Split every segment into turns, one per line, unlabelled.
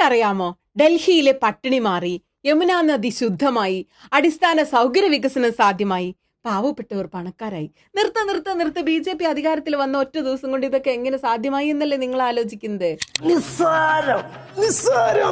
നിങ്ങൾക്കറിയാമോ? ഡൽഹിയിലെ പട്ടിണി മാറി യമുന നദി ശുദ്ധമായി അടിസ്ഥാന സൗകര്യ വികസനം സാധ്യമായി. പാവപ്പെട്ടവർ പണക്കാരായി. നിർത്ത നിർത്ത നിർത്ത. ബി ജെ പി അധികാരത്തിൽ വന്ന ഒറ്റ ദിവസം കൊണ്ട് ഇതൊക്കെ എങ്ങനെ സാധ്യമായി എന്നല്ലേ നിങ്ങൾ ആലോചിക്കുന്നത്?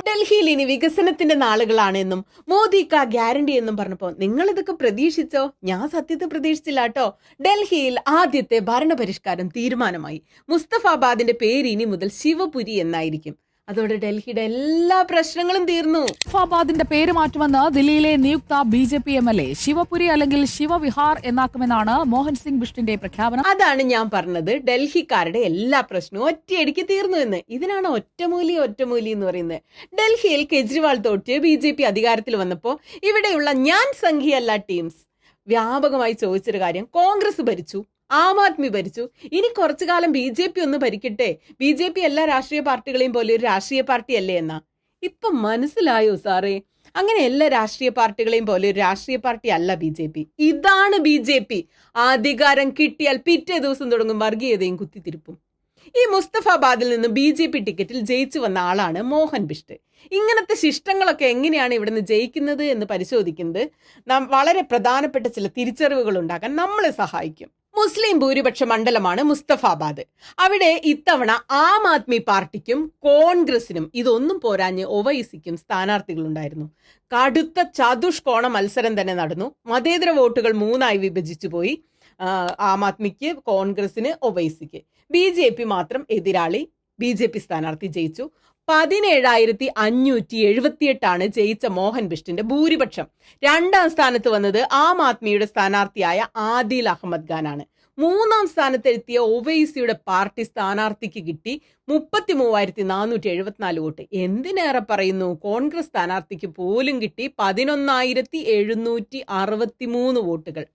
ഡൽഹിയിൽ ഇനി വികസനത്തിന്റെ നാളുകളാണെന്നും മോദി കാ ഗ്യാരണ്ടി എന്നും പറഞ്ഞപ്പോ നിങ്ങൾ ഇതൊക്കെ പ്രതീക്ഷിച്ചോ? ഞാൻ സത്യത്തെ പ്രതീക്ഷിച്ചില്ല കേട്ടോ. ഡൽഹിയിൽ ആദ്യത്തെ ഭരണപരിഷ്കാരം തീരുമാനമായി. മുസ്തഫാബാദിന്റെ പേര് ഇനി മുതൽ ശിവപുരി എന്നായിരിക്കും. അതോടെ ഡൽഹിയുടെ എല്ലാ പ്രശ്നങ്ങളും തീർന്നു.
ഫാബാദിന്റെ പേര് മാറ്റുമെന്ന് ദില്ലിയിലെ നിയുക്ത B J P M L A Shivapuri അല്ലെങ്കിൽ ശിവവിഹാർ എന്നാക്കുമെന്നാണ് മോഹൻ സിംഗ് ബിഷ്ടിന്റെ പ്രഖ്യാപനം.
അതാണ് ഞാൻ പറഞ്ഞത്. ഡൽഹിക്കാരുടെ എല്ലാ പ്രശ്നവും ഒറ്റയടിക്ക് തീർന്നു എന്ന്. ഇതിനാണ് ഒറ്റമൂലി ഒറ്റമൂലി എന്ന് പറയുന്നത്. ഡൽഹിയിൽ കെജ്രിവാൾ തോറ്റ് ബി ജെ പി അധികാരത്തിൽ വന്നപ്പോൾ ഇവിടെയുള്ള ഞാൻ സംഘിയല്ല ടീംസ്. വ്യാപകമായി ചോദിച്ചൊരു കാര്യം കോൺഗ്രസ് ഭരിച്ചു. ആം ആദ്മി ഭരിച്ചു. ഇനി കുറച്ചു കാലം ബി ജെ പി ഒന്ന് ഭരിക്കട്ടെ. ബി ജെ പി എല്ലാ രാഷ്ട്രീയ പാർട്ടികളെയും പോലെ ഒരു രാഷ്ട്രീയ പാർട്ടി അല്ലേ എന്നാ? ഇപ്പം മനസ്സിലായോ സാറേ? അങ്ങനെ എല്ലാ രാഷ്ട്രീയ പാർട്ടികളെയും പോലെ ഒരു രാഷ്ട്രീയ പാർട്ടി അല്ല ബി ജെ പി. ഇതാണ് ബി ജെ പി. അധികാരം കിട്ടിയാൽ പിറ്റേ ദിവസം തുടങ്ങും വർഗീയതയും കുത്തിത്തിരിപ്പും. ഈ മുസ്തഫാബാദിൽ നിന്ന് ബി ജെ പി ടിക്കറ്റിൽ ജയിച്ചു വന്ന ആളാണ് മോഹൻ ബിഷ്ട്. ഇങ്ങനത്തെ ശിഷ്ടങ്ങളൊക്കെ എങ്ങനെയാണ് ഇവിടുന്ന് ജയിക്കുന്നത് എന്ന് പരിശോധിക്കുന്നത് നാം വളരെ പ്രധാനപ്പെട്ട ചില തിരിച്ചറിവുകൾ ഉണ്ടാക്കാൻ നമ്മളെ സഹായിക്കും. മുസ്ലിം ഭൂരിപക്ഷ മണ്ഡലമാണ് മുസ്തഫാബാദ്. അവിടെ ഇത്തവണ ആം ആദ്മി പാർട്ടിക്കും കോൺഗ്രസിനും ഇതൊന്നും പോരാഞ്ഞ് ഒവൈസിക്കും സ്ഥാനാർത്ഥികളുണ്ടായിരുന്നു. കടുത്ത ചതുഷ്കോണ മത്സരം തന്നെ നടന്നു. മതേതര വോട്ടുകൾ മൂന്നായി വിഭജിച്ചു പോയി. ആം ആദ്മിക്ക് കോൺഗ്രസിന് ഒവൈസിക്ക്. ബി ജെ പി മാത്രം എതിരാളി. ബി ജെ പി സ്ഥാനാർത്ഥി ജയിച്ചു. പതിനേഴായിരത്തി അഞ്ഞൂറ്റി എഴുപത്തിയെട്ടാണ് ജയിച്ച മോഹൻ ബിഷ്ടിന്റെ ഭൂരിപക്ഷം. രണ്ടാം സ്ഥാനത്ത് വന്നത് ആം ആദ്മിയുടെ സ്ഥാനാർത്ഥിയായ ആദിൽ അഹമ്മദ് ഖാനാണ്. മൂന്നാം സ്ഥാനത്തെത്തിയ ഒവൈസിയുടെ പാർട്ടി സ്ഥാനാർത്ഥിക്ക് കിട്ടി മുപ്പത്തി മൂവായിരത്തി നാനൂറ്റി എഴുപത്തിനാല് വോട്ട്. എന്തിനേറെ പറയുന്നു? കോൺഗ്രസ് സ്ഥാനാർത്ഥിക്ക് പോലും കിട്ടി പതിനൊന്നായിരത്തി എഴുന്നൂറ്റി അറുപത്തി മൂന്ന് വോട്ടുകൾ.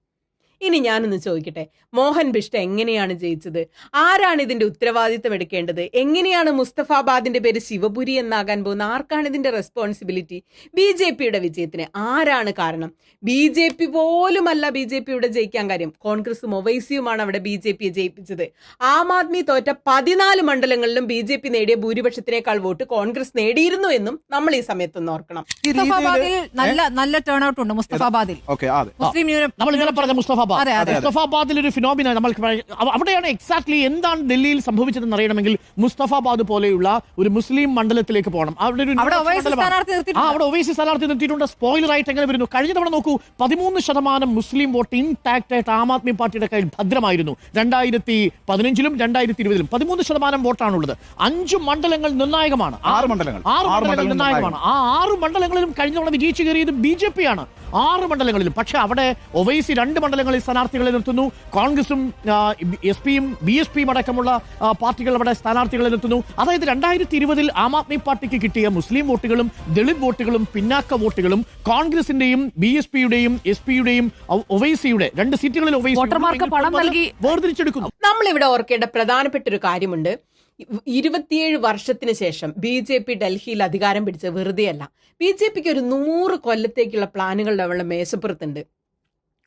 ഇനി ഞാനൊന്ന് ചോദിക്കട്ടെ? മോഹൻ ബിഷ്ട് എങ്ങനെയാണ് ജയിച്ചത്? ആരാണ് ഇതിന്റെ ഉത്തരവാദിത്തം എടുക്കേണ്ടത്? എങ്ങനെയാണ് മുസ്തഫാബാദിന്റെ പേര് ശിവപുരി എന്നാകാൻ പോകുന്ന ആർക്കാണ് ഇതിന്റെ റെസ്പോൺസിബിലിറ്റി ബി ജെ പിയുടെ വിജയത്തിന് ആരാണ് കാരണം? ബി ജെ പി പോലുമല്ല ബി ജെ പിയുടെ ജയിക്കാൻ കാര്യം. കോൺഗ്രസും ഒവൈസിയുമാണ് അവിടെ ബി ജെ പിയെ ജയിപ്പിച്ചത്. ആം ആദ്മി തോറ്റ പതിനാല് മണ്ഡലങ്ങളിലും ബി ജെ പി നേടിയ ഭൂരിപക്ഷത്തിനേക്കാൾ വോട്ട് കോൺഗ്രസ് നേടിയിരുന്നു എന്നും നമ്മൾ ഈ സമയത്തൊന്ന് ഓർക്കണം.
മുസ്തഫാബാദിൽ നല്ല നല്ല ടേൺ ഔട്ട് ഉണ്ട് മുസ്തഫാബാദിൽ.
ഓക്കെ അതെ.
മുസ്ലിം
മുസ്തഫാബാദ്. മുസ്തഫാബാദിൽ ഒരു ഫിനോമിന നമ്മൾ അവ- അവിടെയാണ് എക്സാക്ട്ലി എന്താണ് ഡൽഹിയിൽ സംഭവിച്ചതെന്ന് അറിയണമെങ്കിൽ മുസ്തഫാബാദ് പോലെയുള്ള ഒരു മുസ്ലിം മണ്ഡലത്തിലേക്ക് പോകണം. അവിടെ ഒരു
അവിടെ ഒവൈസി സ്ഥാനാർത്ഥി നിർത്തിയിട്ടുണ്ട്.
അവിടെ ഒവൈസി സ്ഥാനാർത്ഥി നിർത്തിയിട്ടുണ്ട്. സ്പോയിലർ ആയിട്ട് എങ്ങനെ വരുന്നു? കഴിഞ്ഞ തവണ നോക്കൂ പതിമൂന്ന് ശതമാനം മുസ്ലിം വോട്ട് ഇൻടാക്ട് ആയിട്ട് ആം ആദ്മി പാർട്ടിയുടെ കയ്യിൽ ഭദ്രമായിരുന്നു. രണ്ടായിരത്തി പതിനഞ്ചിലും രണ്ടായിരത്തി ഇരുപതിലും പതിമൂന്ന് ശതമാനം വോട്ടാണുള്ളത്. അഞ്ച് മണ്ഡലങ്ങൾ നിർണായകമാണ്.
ആറ് മണ്ഡലങ്ങൾ.
ആറ് മണ്ഡലങ്ങൾ നിർണായകമാണ്. ആ ആറ് മണ്ഡലങ്ങളിലും കഴിഞ്ഞ തവണ വിജയിച്ചു കയറിയത് ബി ജെ പി ആണ്. ആറ് മണ്ഡലങ്ങളിലും. പക്ഷെ അവിടെ ഒവൈസി രണ്ട് മണ്ഡലങ്ങളിൽ സ്ഥാനാർത്ഥികളെ നിർത്തുന്നു. കോൺഗ്രസും എസ് പിയും ബി എസ് പിയും അടക്കമുള്ള പാർട്ടികൾ അവിടെ സ്ഥാനാർത്ഥികളെ നിർത്തുന്നു. അതായത് രണ്ടായിരത്തി ഇരുപതിൽ ആം ആദ്മി പാർട്ടിക്ക് കിട്ടിയ മുസ്ലിം വോട്ടുകളും ദളിത് വോട്ടുകളും പിന്നാക്ക വോട്ടുകളും കോൺഗ്രസിന്റെയും ബി എസ് പിയുടെയും എസ് പിയുടെയും ഒവൈസിയുടെ രണ്ട് സീറ്റുകളിൽ
വോട്ടർമാർക്ക് പണം നൽകി
വേർതിരിച്ചെടുക്കുന്നു.
നമ്മളിവിടെ ഓർക്കേണ്ട പ്രധാനപ്പെട്ട ഒരു കാര്യമുണ്ട്. ഇരുപത്തിയേഴ് വർഷത്തിന് ശേഷം ബി ജെ പി ഡൽഹിയിൽ അധികാരം പിടിച്ച വെറുതെയല്ല. ബി ജെ പിക്ക് ഒരു നൂറ് കൊല്ലത്തേക്കുള്ള പ്ലാനുകളുടെ അവളുടെ മേശപ്പുറത്തുണ്ട്.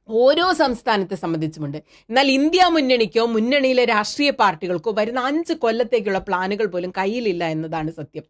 ഓരോ സംസ്ഥാനത്തെ സംബന്ധിച്ചുമുണ്ട്. എന്നാൽ ഇന്ത്യ മുന്നണിക്കോ മുന്നണിയിലെ രാഷ്ട്രീയ പാർട്ടികൾക്കോ വരുന്ന അഞ്ച് കൊല്ലത്തേക്കുള്ള പ്ലാനുകൾ പോലും കയ്യിലില്ല എന്നതാണ് സത്യം.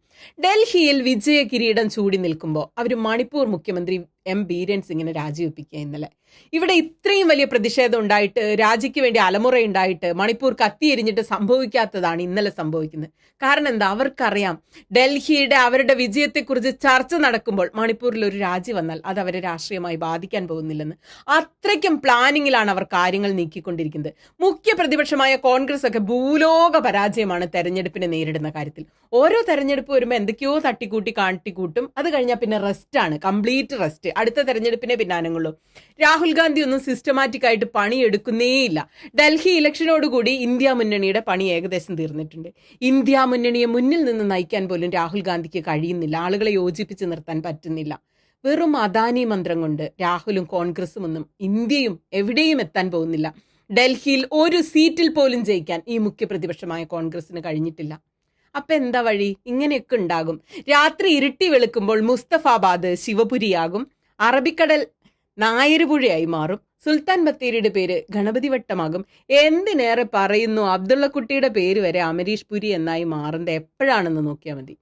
ഡൽഹിയിൽ വിജയ കിരീടം ചൂടി നിൽക്കുമ്പോൾ അവർ മണിപ്പൂർ മുഖ്യമന്ത്രി എം ബീരൻ സിംഗിനെ രാജിവെപ്പിക്കുക ഇന്നലെ. ഇവിടെ ഇത്രയും വലിയ പ്രതിഷേധം ഉണ്ടായിട്ട് രാജിക്ക് വേണ്ടി അലമുറ ഉണ്ടായിട്ട് മണിപ്പൂർ കത്തിയെരിഞ്ഞിട്ട് സംഭവിക്കാത്തതാണ് ഇന്നലെ സംഭവിക്കുന്നത്. കാരണം എന്താ? അവർക്കറിയാം ഡൽഹിയുടെ അവരുടെ വിജയത്തെക്കുറിച്ച് ചർച്ച നടക്കുമ്പോൾ മണിപ്പൂരിൽ ഒരു രാജി വന്നാൽ അത് അവരെ രാഷ്ട്രീയമായി ബാധിക്കാൻ പോകുന്നില്ലെന്ന്. അത്രയ്ക്കും പ്ലാനിങ്ങിലാണ് അവർ കാര്യങ്ങൾ നീക്കിക്കൊണ്ടിരിക്കുന്നത്. മുഖ്യ പ്രതിപക്ഷമായ കോൺഗ്രസ് ഒക്കെ ഭൂലോക പരാജയമാണ് തെരഞ്ഞെടുപ്പിനെ നേരിടുന്ന കാര്യത്തിൽ. ഓരോ തെരഞ്ഞെടുപ്പ് വരുമ്പോൾ എന്തൊക്കെയോ തട്ടിക്കൂട്ടി കാട്ടിക്കൂട്ടും. അത് കഴിഞ്ഞാൽ പിന്നെ റെസ്റ്റാണ് കംപ്ലീറ്റ് റെസ്റ്റ് അടുത്ത തെരഞ്ഞെടുപ്പിനെ പിന്നാനങ്ങളുള്ളൂ രാഹുൽ ഗാന്ധി ഒന്നും സിസ്റ്റമാറ്റിക് ആയിട്ട് പണിയെടുക്കുന്നേയില്ല ഡൽഹി ഇലക്ഷനോടുകൂടി ഇന്ത്യ മുന്നണിയുടെ പണി ഏകദേശം തീർന്നിട്ടുണ്ട്. ഇന്ത്യ മുന്നണിയെ മുന്നിൽ നിന്ന് നയിക്കാൻ പോലും രാഹുൽ ഗാന്ധിക്ക് കഴിയുന്നില്ല. ആളുകളെ യോജിപ്പിച്ച് നിർത്താൻ പറ്റുന്നില്ല. വെറും അദാനി മന്ത്രം കൊണ്ട് രാഹുലും കോൺഗ്രസും ഒന്നും ഇന്ത്യയും എവിടെയും എത്താൻ പോകുന്നില്ല. ഡൽഹിയിൽ ഒരു സീറ്റിൽ പോലും ജയിക്കാൻ ഈ മുഖ്യ പ്രതിപക്ഷമായ കോൺഗ്രസിന് കഴിഞ്ഞിട്ടില്ല. അപ്പൊ എന്താ വഴി? ഇങ്ങനെയൊക്കെ ഉണ്ടാകും. രാത്രി ഇരുട്ടി വെളുക്കുമ്പോൾ മുസ്തഫാബാദ് ശിവപുരിയാകും. അറബിക്കടൽ നായരുപുഴയായി മാറും. സുൽത്താൻ ബത്തേരിയുടെ പേര് ഗണപതി വട്ടമാകും. എന്തിനേറെ പറയുന്നു അബ്ദുള്ളക്കുട്ടിയുടെ പേര് വരെ അമരീഷ് പുരി എന്നായി മാറുന്നത് എപ്പോഴാണെന്ന് നോക്കിയാൽ മതി.